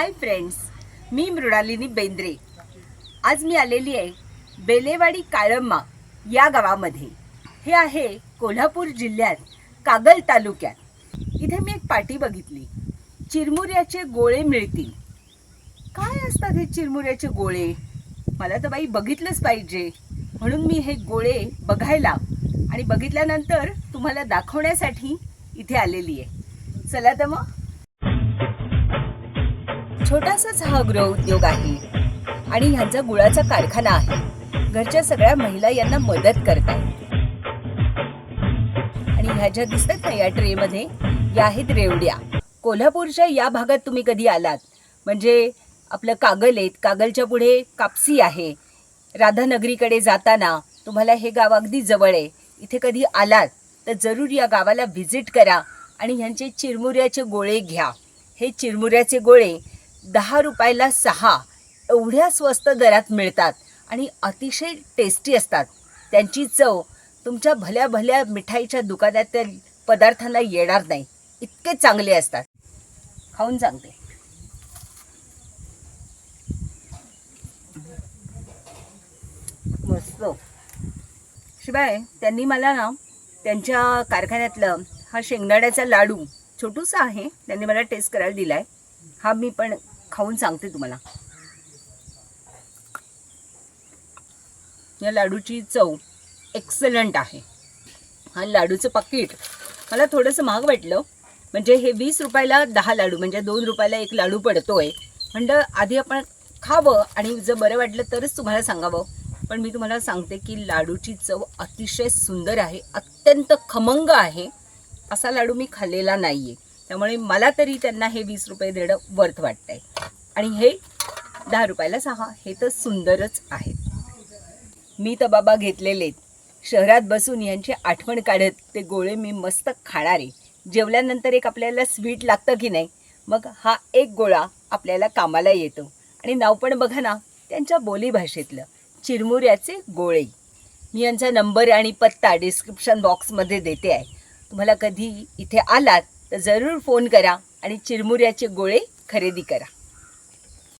हाय friends मी मृणालिनी बेंद्रे. आज मी आलेली आहे बेलेवाडी काळम्मा या गावामध्ये. हे आहे कोल्हापूर जिल्ह्यात कागल तालुक्यात. इथे मी एक पाटी बघितली. चिरमुऱ्याचे गोळे मिळतील. काय असतात हे चिरमुऱ्याचे गोळे? मला तर बाई बघितलंच पाहिजे. म्हणून मी हे गोळे बघायला आणि बघितल्यानंतर तुम्हाला दाखवण्यासाठी इथे आलेली आहे. चला तर मग. छोटासाच हा गृहउद्योग आहे. आणि ह्यांचा गुळाचा कारखाना आहे. घरच्या सगळ्या महिला यांना मदत करतात आणि ह्या ज्या दिसतात ना या ट्रेमध्ये या आहेत रेवड्या. कोल्हापूरच्या या भागात तुम्ही कधी आलात? म्हणजे आपलं कागल आहेत. कागलच्या पुढे कापसी आहे. राधानगरीकडे जाताना तुम्हाला हे गाव अगदी जवळ आहे. इथे कधी आलात? तर जरूर या गावाला व्हिजिट करा आणि ह्यांचे चिरमुऱ्याचे गोळे घ्या. हे चिरमुऱ्याचे गोळे दहा रुपयाला सहा एवढ्या स्वस्त दरात मिळतात आणि अतिशय टेस्टी असतात. त्यांची चव तुमच्या भल्या भल्या मिठाईच्या दुकानातील पदार्थांना येणार नाही. इतके चांगले असतात. खाऊन सांगते. मस्त. शिवाय त्यांनी मला ना त्यांच्या कारखान्यातलं हा शेंगदाण्याचा लाडू छोटूसा आहे. त्यांनी मला टेस्ट करायला दिला आहे हा मी पण खाऊन सांगते तुम्हाला. या लाडूची चव एक्सलंट आहे. हा लाडूचं पाकिट मला थोडंसं महाग वाटलं. म्हणजे हे वीस रुपयाला दहा लाडू म्हणजे दोन रुपयाला एक लाडू पडतोय. म्हणलं आधी आपण खावं आणि जर बरं वाटलं तरच तुम्हाला सांगावं. पण मी तुम्हाला सांगते की लाडूची चव अतिशय सुंदर आहे अत्यंत खमंग आहे. असा लाडू मी खाल्लेला नाही आहे त्यामुळे मला तरी त्यांना हे वीस रुपये देणं वर्थ वाटतंय. आणि हे दहा रुपयाला सहा हे तर सुंदरच आहेत मी तर बाबा घेतलेले आहेत. शहरात बसून यांची आठवण काढत ते गोळे मी मस्त खाणारे. जेवल्यानंतर एक आपल्याला स्वीट लागतं की नाही मग हा एक गोळा आपल्याला कामाला येतो. आणि नाव पण बघा ना त्यांच्या बोलीभाषेतलं चिरमुऱ्याचे गोळे. मी यांचा नंबर आणि पत्ता डिस्क्रिप्शन बॉक्समध्ये देते आहे. तुम्हाला कधी इथे आलात तर जरूर फोन करा आणि चिरमुऱ्याचे गोळे खरेदी करा.